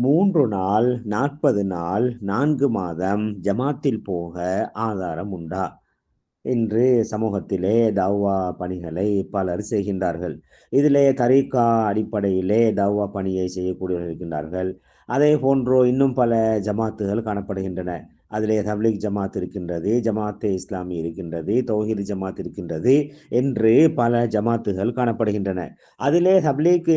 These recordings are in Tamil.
மூன்று நாள் நாற்பது நாள் நான்கு மாதம் ஜமாத்தில் போக ஆதாரம் உண்டா? இன்று சமூகத்திலே தவ்வா பணிகளை பலர் செய்கின்றார்கள். இதிலே தரீக்கா அடிப்படையிலே தவ்வா பணியை செய்யக்கூடியவர்கள் இருக்கின்றார்கள். அதே போன்றோ இன்னும் பல ஜமாத்துகள் காணப்படுகின்றன. அதிலே தப்லீக் ஜமாத் இருக்கின்றது ஜமாத்தே இஸ்லாமி இருக்கின்றது தௌஹீத் ஜமாத் இருக்கின்றது என்று பல ஜமாத்துகள் காணப்படுகின்றன. அதிலே தப்லீக்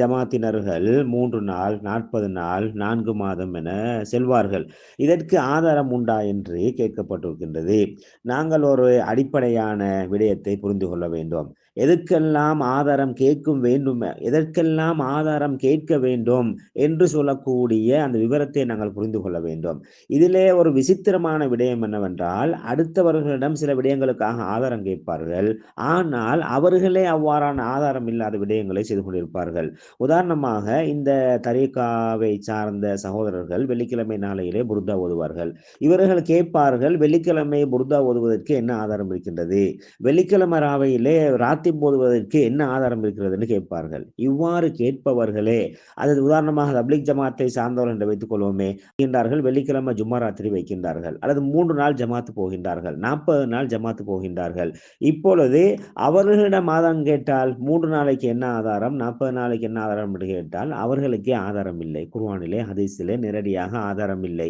ஜமாத்தினர்கள் மூன்று நாள் நாற்பது நாள் நான்கு மாதம் என செல்வார்கள். இதற்கு ஆதாரம் உண்டா என்று கேட்கப்பட்டிருக்கின்றது. நாங்கள் ஒரு அடிப்படையான விடயத்தை புரிந்து கொள்ள வேண்டும். எதற்கெல்லாம் ஆதாரம் கேட்கும் வேண்டும்? எதற்கெல்லாம் ஆதாரம் கேட்க வேண்டும்? என்று சொல்லக்கூடிய அந்த விவரத்தை நாங்கள் புரிந்து கொள்ள வேண்டும். இதிலே ஒரு விசித்திரமான விடயம் என்னவென்றால் அடுத்தவர்களிடம் சில விடயங்களுக்காக ஆதாரம் கேட்பார்கள். ஆனால் அவர்களே அவ்வாறான ஆதாரம் இல்லாத விடயங்களை செய்து கொண்டிருப்பார்கள். உதாரணமாக இந்த தரீகாவை சார்ந்த சகோதரர்கள் வெள்ளிக்கிழமை நாளையிலே புருதா ஓதுவார்கள். இவர்கள் கேட்பார்கள் வெள்ளிக்கிழமை புருதா ஓதுவதற்கு என்ன ஆதாரம் இருக்கின்றது? வெள்ளிக்கிழமை ராவையிலே ராத்திரி சாத்தி போடுவதற்கு என்ன ஆதாரம் இருக்கிறதுன்னு கேட்பார்கள். இவ்வாறு கேட்பவர்களே அது உதாரணமாக தப்லிக் ஜமாத்தை சார்ந்தவர்கள் என்று வைத்துக் கொள்வோமே என்றார்கள் வெள்ளிக்கிழமை ஜும்மா ராத்திரி வைக்கின்றார்கள் அல்லது மூன்று நாள் ஜமாத்து போகின்றார்கள் நாற்பது நாள் ஜமாத்து போகின்றார்கள். இப்பொழுது அவர்களிடம் ஆதாரம் கேட்டால் மூன்று நாளைக்கு என்ன ஆதாரம் நாற்பது நாளைக்கு என்ன ஆதாரம் என்று கேட்டால் அவர்களுக்கே ஆதாரம் இல்லை குர்வானிலே ஹதீஸிலே நேரடியாக ஆதாரம் இல்லை.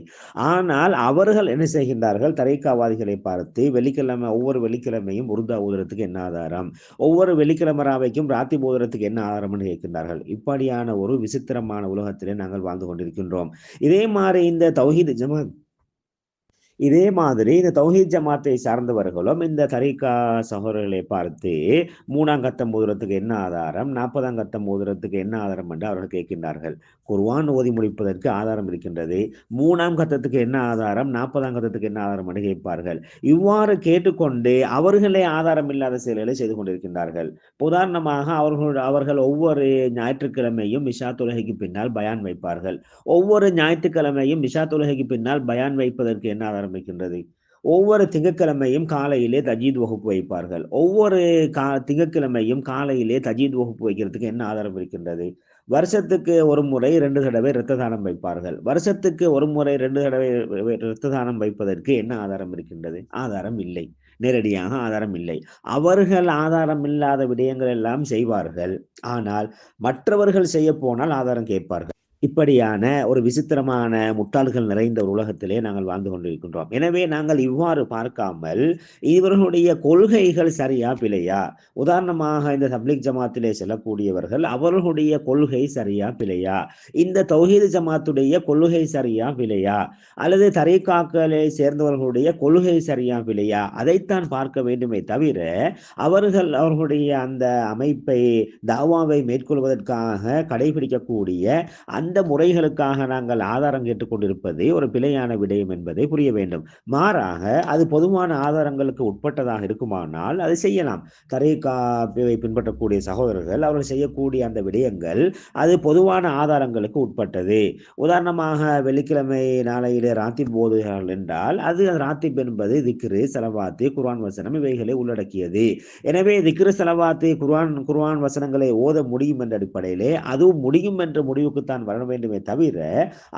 ஆனால் அவர்கள் என்ன செய்கின்றார்கள் தரைக்காவாதிகளை பார்த்து வெள்ளிக்கிழமை ஒவ்வொரு வெள்ளிக்கிழமையும் உருதா ஊதுறதுக்கு என்ன ஆதாரம்? ஒவ்வொரு வெள்ளிக்கிழமை ராவைக்கும் ராத்தி போதனத்துக்கு என்ன ஆதாரம்னு கேட்கின்றார்கள். இப்படியான ஒரு விசித்திரமான உலகத்திலே நாங்கள் வாழ்ந்து கொண்டிருக்கின்றோம். இதே மாதிரி இந்த தௌஹீத் ஜமாத் இதே மாதிரி இந்த தௌஹீத் ஜமாத்தை சார்ந்தவர்களும் இந்த தரிகா சகோதரர்களை பார்த்து மூணாம் கத்தம் ஓதுறதுக்கு என்ன ஆதாரம் நாற்பதாம் கத்தம் ஓதுறதுக்கு என்ன ஆதாரம் என்று அவர்கள் கேட்கின்றார்கள். குர்வான் ஓதி முடிப்பதற்கு ஆதாரம் இருக்கின்றது. மூணாம் கத்தத்துக்கு என்ன ஆதாரம் நாற்பதாம் கத்தத்துக்கு என்ன ஆதாரம் என்று கேட்பார்கள். இவ்வாறு கேட்டுக்கொண்டு அவர்களே ஆதாரம் இல்லாத செயல்களை செய்து கொண்டிருக்கின்றார்கள். உதாரணமாக அவர்கள் அவர்கள் ஒவ்வொரு ஞாயிற்றுக்கிழமையும் மிஷா தொலகைக்கு பின்னால் பயான் வைப்பார்கள். ஒவ்வொரு ஞாயிற்றுக்கிழமையும் மிஷா தொலகைக்கு பின்னால் பயான் வைப்பதற்கு என்ன ஆதாரம் ஆரம்பிக்கின்றது ஒவ்வொரு திங்கட்கிழமையும் காலையிலே தஜீத் வகுப்பு வைப்பார்கள். ஒவ்வொரு கா திங்கக்கிழமையும் காலையிலே தஜீத் வகுப்பு வைக்கிறதுக்கு என்ன ஆதாரம் இருக்கின்றது? வருஷத்துக்கு ஒரு முறை ரெண்டு தடவை இரத்த தானம் வைப்பார்கள். வருஷத்துக்கு ஒரு முறை ரெண்டு தடவை இரத்த தானம் வைப்பதற்கு என்ன ஆதாரம் இருக்கின்றது? ஆதாரம் இல்லை. நேரடியாக ஆதாரம் இல்லை. அவர்கள் ஆதாரம் இல்லாத விடயங்கள் எல்லாம் செய்வார்கள். ஆனால் மற்றவர்கள் செய்ய போனால் ஆதாரம் கேட்பார்கள். இப்படியான ஒரு விசித்திரமான முட்டாள்கள் நிறைந்த ஒரு உலகத்திலே நாங்கள் வாழ்ந்து கொண்டிருக்கின்றோம். எனவே நாங்கள் இவ்வாறு பார்க்காமல் இவர்களுடைய கொள்கைகள் சரியா பிழையா? உதாரணமாக இந்த தப்லிக் ஜமாத்திலே செல்லக்கூடியவர்கள் அவர்களுடைய கொள்கை சரியா பிழையா? இந்த தௌஹீது ஜமாத்துடைய கொள்கை சரியா பிழையா? அல்லது தரைக்காக்களை சேர்ந்தவர்களுடைய கொள்கை சரியா பிழையா? அதைத்தான் பார்க்க வேண்டுமே தவிர அவர்கள் அவர்களுடைய அந்த அமைப்பை தாவாவை மேற்கொள்வதற்காக கடைபிடிக்கக்கூடிய அந்த முறைகளுக்காக நாங்கள் ஆதாரம் கேட்டுக்கொண்டிருப்பது ஒரு பிழையான விடயம் என்பதை புரிய வேண்டும். மாறாக அது பொதுவான ஆதாரங்களுக்கு உட்பட்டதாக இருக்குமானால் அது செய்யலாம். தரைக்காவை பின்பற்றக்கூடிய சகோதரர்கள் அவர்கள் செய்யக்கூடிய அந்த விடயங்கள் அது பொதுவான ஆதாரங்களுக்கு உட்பட்டது. உதாரணமாக வெள்ளிக்கிழமை நாளையிலே ராத்திப் போதுகிறார்கள் என்றால் அது ராத்திப் என்பது திக்ரு செலவாத்து குர்வான் வசனம் இவைகளை உள்ளடக்கியது. எனவே திக்ரு செலவாத்து குர்வான் குர்வான் வசனங்களை ஓத முடியும் என்ற அடிப்படையிலே அதுவும் முடியும் என்ற முடிவுக்குத்தான் வர வேண்டுமே தவிர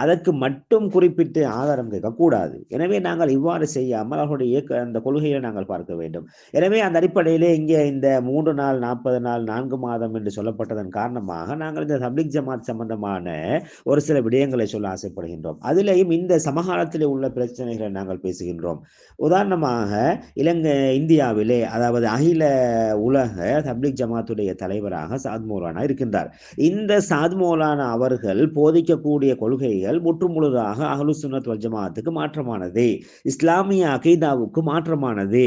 அதற்கு மட்டும் குறிப்பிட்டு ஆதாரம் கேட்கக்கூடாது. எனவே நாங்கள் இவ்வாறு செய்யாமல் அவர்களுடைய அந்த கொள்கையை நாங்கள் பார்க்க வேண்டும். எனவே அந்த அடிப்படையிலே இங்கே இந்த மூன்று நாள் நாற்பது நாள் நான்கு மாதம் என்று சொல்லப்பட்டதன் காரணமாக நாங்கள் இந்த தப்லிக் ஜமாத் சம்பந்தமான ஒரு சில விடயங்களை சொல்ல ஆசைப்படுகின்றோம். அதிலேயும் இந்த சமகாலத்திலே உள்ள பிரச்சனைகளை நாங்கள் பேசுகின்றோம். உதாரணமாக இலங்கை இந்தியாவிலே அதாவது அகில உலக தப்லிக் ஜமாத்துடைய தலைவராக சாத் மௌலானா இருக்கின்றார். இந்த சாத் மௌலானா அவர்கள் போதிக்கக்கூடிய கொள்கைகள் முற்றுமுழுதாக அஹ்லு சுன்னத் வல் ஜமாத்துக்கு மாற்றமானது. இஸ்லாமிய அகைதாவுக்கு மாற்றமானது.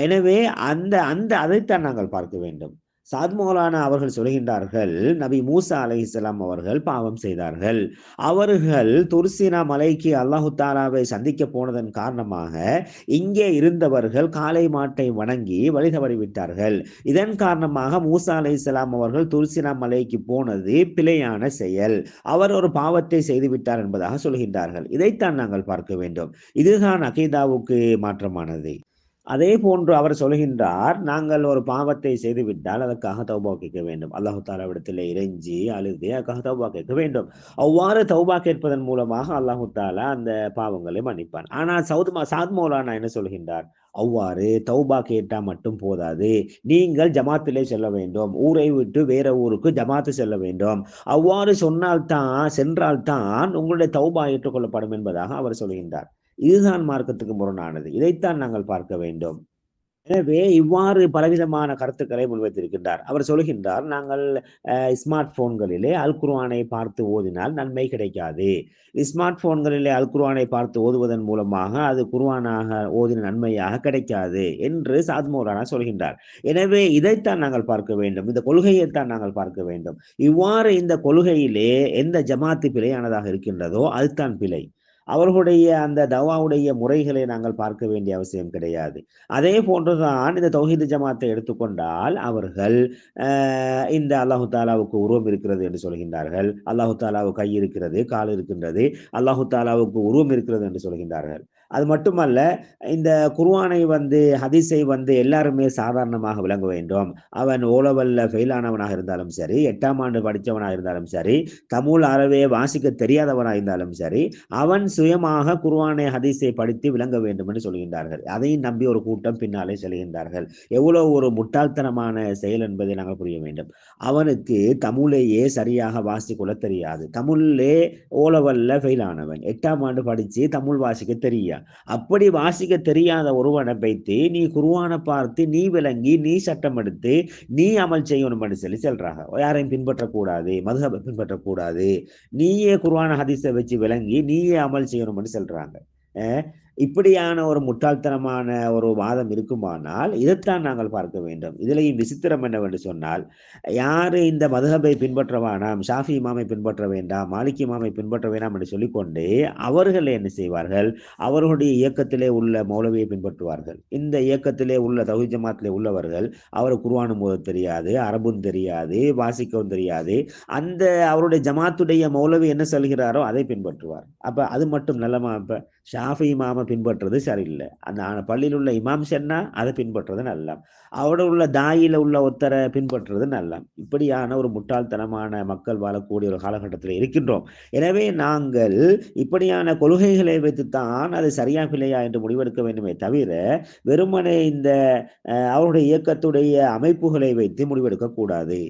எனவே அந்த அந்த அதைத்தான் நாங்கள் பார்க்க வேண்டும். சாத் மௌலானா அவர்கள் சொல்கின்றார்கள் நபி மூசா அலை இஸ்லாம் அவர்கள் பாவம் செய்தார்கள். அவர்கள் துர்சினா மலைக்கு அல்லாஹு தாலாவை சந்திக்க போனதன் காரணமாக இங்கே இருந்தவர்கள் காளை மாட்டை வணங்கி வழி தவறிவிட்டார்கள் இதன் காரணமாக மூசா அலை இஸ்லாம் அவர்கள் துர்சினா மலைக்கு போனது பிழையான செயல். அவர் ஒரு பாவத்தை செய்துவிட்டார் என்பதாக சொல்கின்றார்கள். இதைத்தான் நாங்கள் பார்க்க வேண்டும். இதுதான் அகீதாவுக்கு மாற்றமானது. அதே போன்று அவர் சொல்கின்றார் நாங்கள் ஒரு பாவத்தை செய்துவிட்டால் அதற்காக தௌபா கேட்க வேண்டும். அல்லாஹு தாலாவிடத்தில் இறைஞ்சி அழுது அதற்காக தௌபா கேட்க வேண்டும். அவ்வாறு தௌபா கேட்பதன் மூலமாக அல்லாஹு தாலா அந்த பாவங்களை மன்னிப்பான். ஆனால் சவுத் சாத் மௌலானா என்ன சொல்கின்றார்? அவ்வாறு தௌபா கேட்டா மட்டும் போதாது. நீங்கள் ஜமாத்திலே செல்ல வேண்டும். ஊரை விட்டு வேற ஊருக்கு ஜமாத்து செல்ல வேண்டும். அவ்வாறு சொன்னால்தான் சென்றால்தான் உங்களுடைய தௌபா ஏற்றுக்கொள்ளப்படும் என்பதாக அவர் சொல்கின்றார். இதுதான் மார்க்கத்துக்கு முரணானது. இதைத்தான் நாங்கள் பார்க்க வேண்டும். எனவே இவ்வாறு பலவிதமான கருத்துக்களை முன்வைத்திருக்கின்றார் அவர் சொல்கின்றார் நாங்கள் ஸ்மார்ட் போன்களிலே அல்குர்வானை பார்த்து ஓதினால் நன்மை கிடைக்காது. ஸ்மார்ட் போன்களிலே அல்குர்வானை பார்த்து ஓதுவதன் மூலமாக அது குர்வானாக ஓதின நன்மையாக கிடைக்காது என்று சாத்மோரானா சொல்கின்றார். எனவே இதைத்தான் நாங்கள் பார்க்க வேண்டும். இந்த கொள்கையைத்தான் நாங்கள் பார்க்க வேண்டும். இவ்வாறு இந்த கொள்கையிலே எந்த ஜமாத்து பிழையானதாக இருக்கின்றதோ அதுதான் பிழை. அவர்களுடைய அந்த தவாவுடைய முறைகளை நாங்கள் பார்க்க வேண்டிய அவசியம் கிடையாது. அதே போன்றுதான் இந்த தௌஹீது ஜமாத்தை எடுத்துக்கொண்டால் அவர்கள் இந்த அல்லாஹு தாலாவுக்கு உருவம் இருக்கிறது என்று சொல்கின்றார்கள். அல்லாஹு தாலாவுக்கு கை இருக்கிறது கால் இருக்கின்றது. அல்லாஹு தாலாவுக்கு உருவம் இருக்கிறது என்று சொல்கின்றார்கள். அது மட்டுமல்ல இந்த குர்வானை வந்து ஹதீஸை வந்து எல்லாருமே சாதாரணமாக விளங்க வேண்டும். அவன் ஓலவல்ல ஃபெயிலானவனாக இருந்தாலும் சரி எட்டாம் ஆண்டு படித்தவனாக இருந்தாலும் சரி தமிழ் அறவே வாசிக்க தெரியாதவனாக இருந்தாலும் சரி அவன் சுயமாக குர்வானை ஹதீஸை படித்து விளங்க வேண்டும் என்று சொல்கின்றார்கள். அதையும் நம்பி ஒரு கூட்டம் பின்னாலே செல்கின்றார்கள். எவ்வளோ ஒரு முட்டாள்தனமான செயல் என்பதை நாங்கள் புரிய வேண்டும். அவனுக்கு தமிழையே சரியாக வாசிக்கொள்ள தெரியாது. தமிழே ஓலவல்ல ஃபெயிலானவன். எட்டாம் ஆண்டு படித்து தமிழ் வாசிக்க தெரியா? அப்படி வாசிக்க தெரியாத ஒருவனை வைத்து நீ குருவான பார்த்து நீ விளங்கி நீ சட்டம் எடுத்து நீ அமல் செய்யணும் என்று சொல்லி சொல்றாங்க. யாரையும் பின்பற்றக்கூடாது மதுகபை பின்பற்றக்கூடாது. நீயே குருவான ஹதீஸை வச்சு விளங்கி நீயே அமல் செய்யணும்னு சொல்றாங்க. இப்படியான ஒரு முட்டாள்தனமான ஒரு வாதம் இருக்குமானால் இதைத்தான் நாங்கள் பார்க்க வேண்டும். இதுலேயும் விசித்திரம் என்னவென்று சொன்னால் யாரு இந்த மதுகபை பின்பற்ற வேணாம் ஷாஃபி இமாமை பின்பற்ற வேண்டாம் மாலிக் இமாமை பின்பற்ற வேண்டாம் என்று சொல்லிக்கொண்டு அவர்கள் என்ன செய்வார்கள்? அவர்களுடைய இயக்கத்திலே உள்ள மௌலவியை பின்பற்றுவார்கள். இந்த இயக்கத்திலே உள்ள தகுதி ஜமாத்திலே உள்ளவர்கள் அவர் குருவானும் போது தெரியாது அரபும் தெரியாது வாசிக்கவும் தெரியாது. அந்த அவருடைய ஜமாத்துடைய மௌலவி என்ன சொல்கிறாரோ அதை பின்பற்றுவார். அப்போ அது மட்டும் நல்லமா? இப்ப ஷாஃபி இமாமை பின்பற்றுறது சரியில்லை. அந்த பள்ளியில் உள்ள இமாம் சென்னா அதை பின்பற்றுறது நல்ல அவரோட உள்ள தாயில் உள்ள ஒத்தரை பின்பற்றுறது நல்ல இப்படியான ஒரு முட்டாள்தனமான மக்கள் வாழக்கூடிய ஒரு காலகட்டத்தில் இருக்கின்றோம். எனவே நாங்கள் இப்படியான கொள்கைகளை வைத்துத்தான் அது சரியா பிள்ளையா என்று முடிவெடுக்க வேண்டுமே தவிர வெறுமனே இந்த அவருடைய இயக்கத்துடைய அமைப்புகளை வைத்து முடிவெடுக்கக்கூடாது.